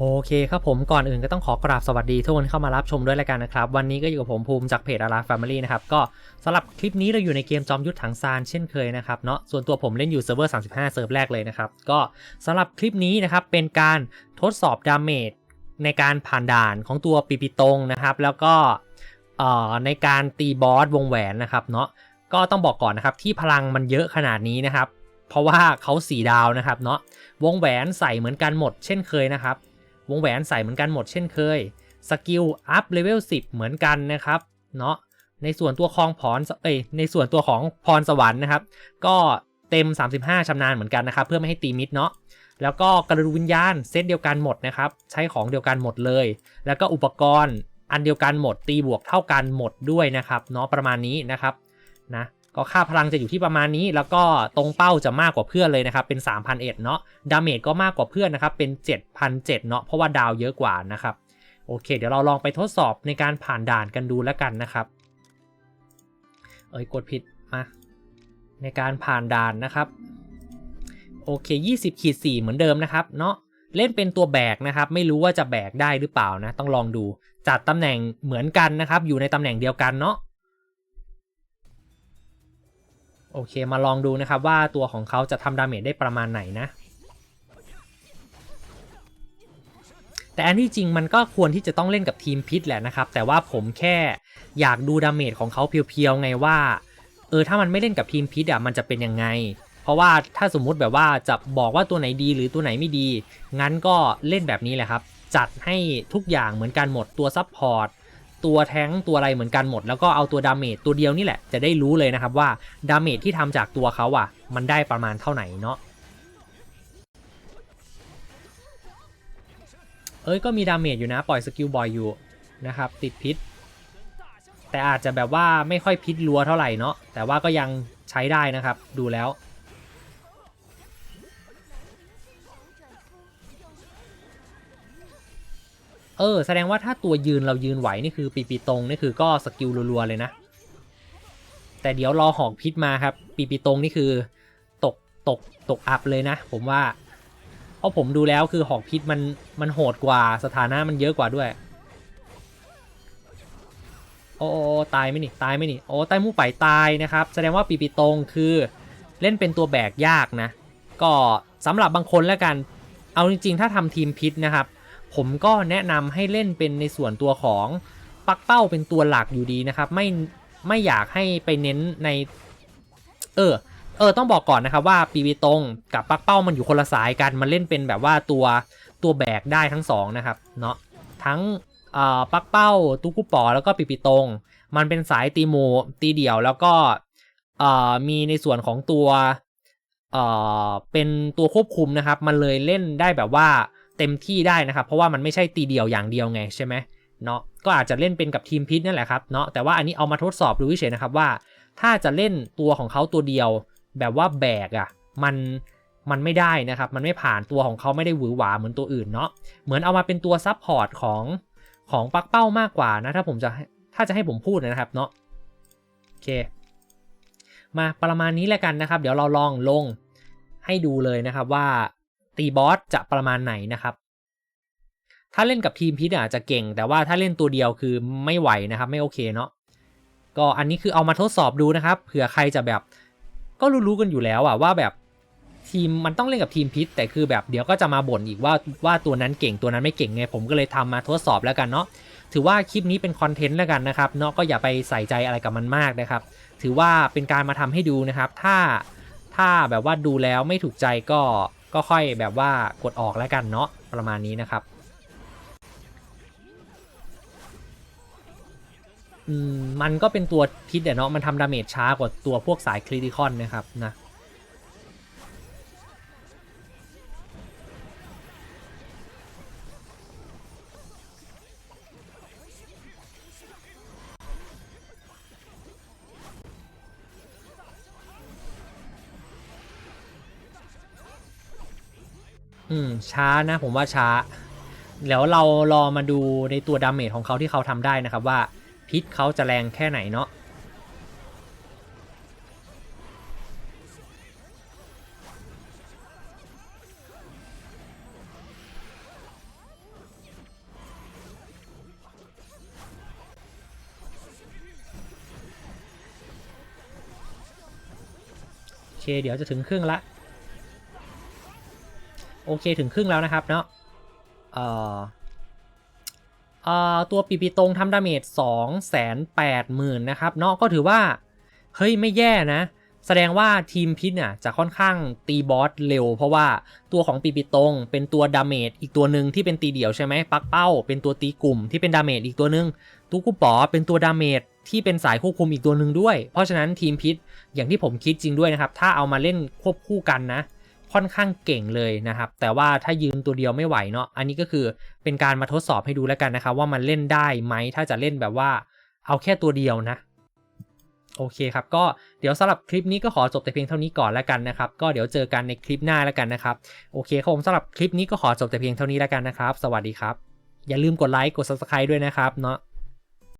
โอเคครับผมก่อนอื่นก็ต้องขอกราบสวัสดีทุกคนเข้ามารับชมด้วยแล้วกันนะครับ วันนี้ก็อยู่กับผมภูมิจากเพจอาราแฟมิลี่นะครับ ก็สำหรับคลิปนี้เราอยู่ในเกมจอมยุทธถังซานเช่นเคยนะครับเนาะส่วนตัวผมเล่นอยู่เซิร์ฟเวอร์ 35 เซิร์ฟแรกเลยนะครับ ก็สำหรับคลิปนี้นะครับ เป็นการทดสอบดาเมจในการผ่านด่านของตัวปีปิตงนะครับ แล้วก็เอ่อในการตีบอสวงแหวนนะครับเนาะก็ต้องบอกก่อนนะครับที่พลังมันเยอะขนาดนี้นะครับ เพราะว่าเขาสีดาวนะครับเนาะวงแหวนใส่เหมือนกันหมดเช่นเคยนะครับ วงแหวนใส่เหมือนกันหมดเช่นเคย สกิลอัพเลเวล 10 เหมือนกันนะครับ เนาะในส่วนตัวคลองพรเอ้ยในส่วนตัวของพรสวรรค์นะครับ ก็เต็ม 35ชำนาญเหมือนกันนะครับ เพื่อไม่ให้ตีมิดเนาะแล้วก็กระดูกวิญญาณเซตเดียวกันหมดนะครับ ใช้ของเดียวกันหมดเลย แล้วก็อุปกรณ์อันเดียวกันหมดตีบวกเท่ากันหมดด้วยนะครับเนาะประมาณนี้นะครับนะ ก็ค่าพลังจะอยู่ที่ประมาณนี้ แล้วก็ตรงเป้าจะมากกว่าเพื่อนเลยนะครับ เป็น 3,001เนาะ ดาเมจก็มากกว่าเพื่อนนะครับ เป็น 7,007เนาะ เพราะว่าดาวเยอะกว่านะครับ โอเค เดี๋ยวเราลองไปทดสอบในการผ่านด่านกันดูแล้วกันนะครับ เอ้ย กดผิด มา ในการผ่านด่านนะครับ โอเค 20ขีด4เหมือนเดิมนะครับ เนาะเล่นเป็นตัวแบกนะครับ ไม่รู้ว่าจะแบกได้หรือเปล่านะ ต้องลองดู จัดตำแหน่งเหมือนกันนะครับ อยู่ในตำแหน่งเดียวกันเนาะ โอเคมาลองดูนะครับว่าตัวของเขาจะทำดาเมจได้ประมาณไหนนะ แต่อันที่จริงมันก็ควรที่จะต้องเล่นกับทีมพิษแหละนะครับ แต่ว่าผมแค่อยากดูดาเมจของเขาเพียวๆไงว่าเออถ้ามันไม่เล่นกับทีมพิษอะมันจะเป็นยังไง เพราะว่าถ้าสมมุติแบบว่าจะบอกว่าตัวไหนดีหรือตัวไหนไม่ดี งั้นก็เล่นแบบนี้แหละครับ จัดให้ทุกอย่างเหมือนกันหมดตัวซับพอร์ต ตัวแท้งตัวอะไรเหมือนกันหมด แล้วก็เอาตัวดาเมจตัวเดียวนี่แหละจะได้รู้เลยนะครับว่าดาเมจที่ทำจากตัวเขาอะ มันได้ประมาณเท่าไหร่เนาะเอ้ยก็มีดาเมจอยู่นะ ปล่อยสกิลบอยอยู่นะครับ ติดพิษ แต่อาจจะแบบว่าไม่ค่อยพิษรัวเท่าไหร่เนาะแต่ว่าก็ยังใช้ได้นะครับ ดูแล้ว เออ แสดงว่าถ้าตัวยืนเรายืนไหวนี่คือปีปีตรงนี่คือก็สกิลรัวๆเลยนะ แต่เดี๋ยวรอหอกพิษมาครับ ปีปีตรงนี่คือตกตกตกอัพเลยนะ ผมว่า เพราะผมดูแล้วคือหอกพิษมันมันโหดกว่าสถานะมันเยอะกว่าด้วยโอ้โอ้ตายไหมนี่ตายไหมนี่โอ้ใต้มู่ไปตายนะครับ แสดงว่าปีปีตรงคือเล่นเป็นตัวแบกยากนะ ก็สำหรับบางคนแล้วกัน เอาจริงๆ ถ้าทำทีมพิษนะครับ ผมก็แนะนำให้เล่นเป็นในส่วนตัวของปักเป้าเป็นตัวหลักอยู่ดีนะครับ ไม่ไม่อยากให้ไปเน้นใน เออ เออ ต้องบอกก่อนนะครับว่าปีวีตรงกับปักเป้ามันอยู่คนละสายกัน มันเล่นเป็นแบบว่าตัวตัวแบกได้ทั้งสองนะครับเนาะทั้งเอ่อปักเป้าตุกุปอแล้วก็ปีปีตรง มันเป็นสายตีโมตีเดี่ยวแล้วก็เอ่อมีในส่วนของตัวเอ่อเป็นตัวควบคุมนะครับ มันเลยเล่นได้แบบว่า เต็มที่ได้นะครับ เพราะว่ามันไม่ใช่ตีเดี่ยวอย่างเดียวไงใช่ไหมเนาะก็อาจจะเล่นเป็นกับทีมพิษนั่นแหละครับเนาะแต่ว่าอันนี้เอามาทดสอบดูเฉยนะครับว่า ถ้าจะเล่นตัวของเขาตัวเดียว แบบว่าแบกอะ่ะมันมันไม่ได้นะครับ มันไม่ผ่านตัวของเขาไม่ได้หวือหวาเหมือนตัวอื่นเนาะเหมือนเอามาเป็นตัวซับพอร์ตของของปักเป้ามากกว่านะถ้าผมจะถ้าจะให้ผมพูดนะครับเนาะโอเค มาประมาณนี้แล้วกันนะครับ เดี๋ยวเราลองลงให้ดูเลยนะครับว่า ตีบอสจะประมาณไหนนะครับ ถ้าเล่นกับทีมพิษอาจจะเก่ง แต่ว่าถ้าเล่นตัวเดียวคือไม่ไหวนะครับ ไม่โอเคเนาะก็อันนี้คือเอามาทดสอบดูนะครับเผื่อใครจะแบบ ก็รู้ๆกันอยู่แล้วอะว่าแบบทีมมันต้องเล่นกับทีมพิษแต่คือแบบเดี๋ยวก็จะมาบ่นอีกว่าว่าตัวนั้นเก่งตัวนั้นไม่เก่งไงผมก็เลยทำมาทดสอบแล้วกันเนาะถือว่าคลิปนี้เป็นคอนเทนต์แล้วกันนะครับเนาะก็อย่าไปใส่ใจอะไรกับมันมากนะครับ ถือว่าเป็นการมาทำให้ดูนะครับ ถ้าถ้าแบบว่าดูแล้วไม่ถูกใจก็ ก็ค่อยแบบว่ากดออกแล้วกันเนาะประมาณนี้นะครับอืมมันก็เป็นตัวพิษเนาะมันทำดาเมจช้ากว่าตัวพวกสายคริติคอนนะครับนะ อืม ช้านะผมว่าช้า แล้วเรารอมาดูในตัวดาเมจของเขาที่เขาทำได้นะครับว่า พิษเขาจะแรงแค่ไหนเนาะโอเคเดี๋ยวจะถึงเครื่องละ โอเคถึงครึ่งแล้วนะครับเนาะเอ่อเอ่อตัวปีปีตรงทำดาเมจ2 8 0 0 0 0นะครับเนาะก็ถือว่า เฮ้ยไม่แย่นะ แสดงว่าทีมพิษเนี่ยจะค่อนข้างตีบอสเร็ว เพราะว่าตัวของปีปีตรงเป็นตัวดาเมจอีกตัวหนึ่งที่เป็นตีเดี่ยวใช่ไหมปักเป้า เป็นตัวตีกลุ่มที่เป็นดาเมจอีกตัวหนึ่งตูกุปอเป็นตัวดาเมจที่เป็นสายควบคุมอีกตัวหนึ่งด้วย เพราะฉะนั้นทีมพิษอย่างที่ผมคิดจริงด้วยนะครับ ถ้าเอามาเล่นควบคู่กันนะ ค่อนข้างเก่งเลยนะครับ แต่ว่าถ้ายืนตัวเดียวไม่ไหวเนาะอันนี้ก็คือเป็นการมาทดสอบให้ดูแล้วกันนะครับ ว่ามันเล่นได้ไหมถ้าจะเล่นแบบว่า เอาแค่ตัวเดียวนะโอเคครับ ก็เดี๋ยวสำหรับคลิปนี้ก็ขอจบแต่เพียงเท่านี้ก่อนแล้วกันนะครับ ก็เดี๋ยวเจอกันในคลิปหน้าแล้วกันนะครับ โอเคครับผมสำหรับคลิปนี้ก็ขอจบแต่เพียงเท่านี้แล้วกันนะครับ สวัสดีครับ อย่าลืมกดไลค์กด subscribe ด้วยนะครับเนาะ